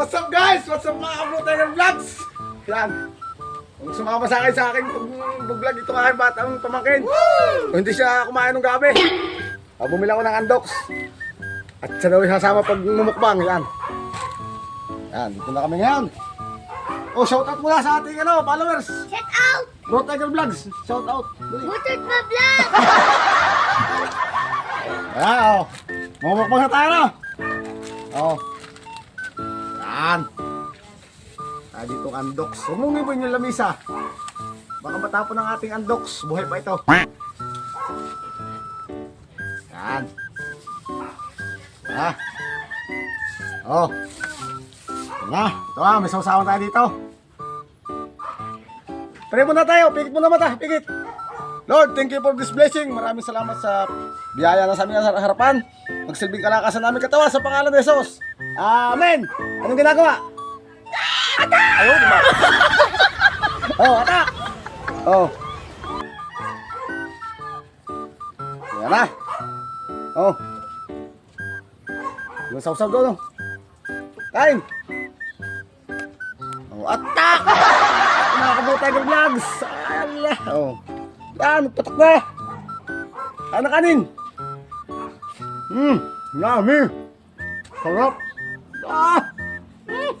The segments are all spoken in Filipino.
What's up guys? What's up mga Blue Tiger Vlogs? Yan. Kung sumama sa akin sa akin vlog ito aking batang pamangkin. Kung hindi siya kumain ng gabi. Ah, bumili ako ng Andox. At siya daw sasama pag mumukbang. Yan. Yan, dito na kami ngayon. Oh, shout out muna sa ating ano, followers. Shout out! Blue Tiger Vlogs. Shout out. Butot pa vlog! Ayan, oh. Mumukbang na tayo, no? Oh. Yan. Ah, dito ang andox. Huwag mong ngipin yung lamisa. Baka matapon ang ating andox. Buhay pa ito. Yan. Ah. Oh. Na. Ito ah, may sausawan tayo dito. Pray muna tayo. Pikit muna mata. Pikit. Lord, thank you for this blessing. Maraming salamat sa biyaya na sa aming harapan. Magsilbing kalakasan namin katawa sa pangalan ni Jesus. Amen! Anong ginagawa? Ata! Ayaw, di oh, ata! Oh. Yan na. Oh. Yung sausaw doon, oh. Kain! Oh, atak! Mga kabutay ng vlogs! Ala! Oh. Yan, patak na! Ano kanin? Hmm, yummy! Sarap! Ah! Mm.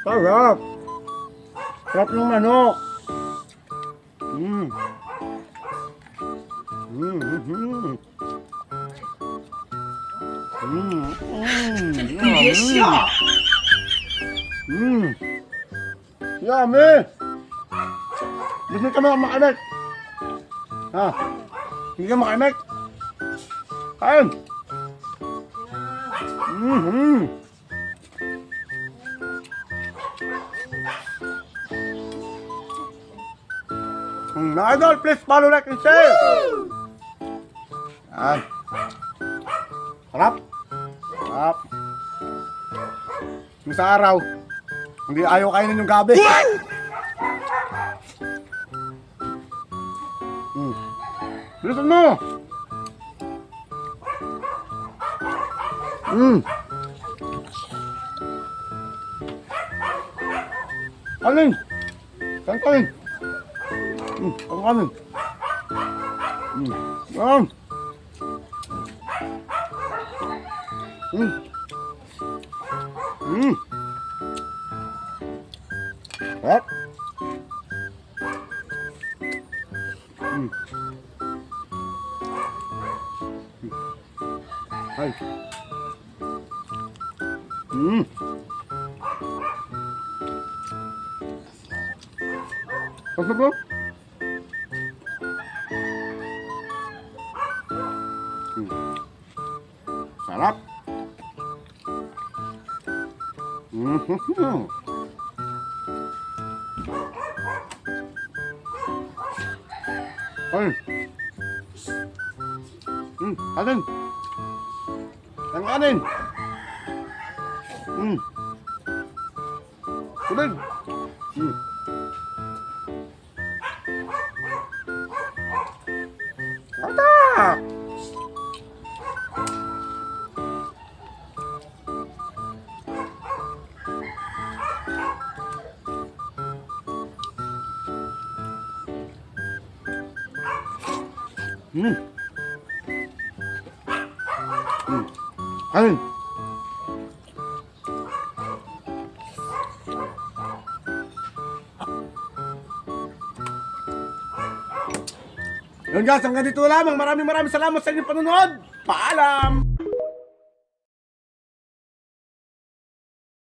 Sarap! Sarap ng manok! Hmm. Hmm, hmm, hmm. Hmm, hmm, yummy! Hmm. Yummy! Gusto ka mga makalit? Ha? Hindi ka makalimik? Kain! Mm-hmm. Mm, mga idol, please follow, like, and share! Yan. Sarap! Sarap! Yung sa araw, hindi ayaw kainin yung gabi. Mm. Bilisan mo! Mm. Kanin! Kan kanin! Mm, ang kanin! Mm. Yan! Mm. Mm. Sarap! Mm. Ay. Mm. Apa bro? Hmm. Sarap. Mm-hmm. Ay. Hmm, kanin. Ang kanin. Hmm. Tubig. Hmm. Ata! Hmm. Hmm. Kanin. Yun guys, hanggang dito lamang. Maraming maraming salamat sa inyong panonood. Paalam!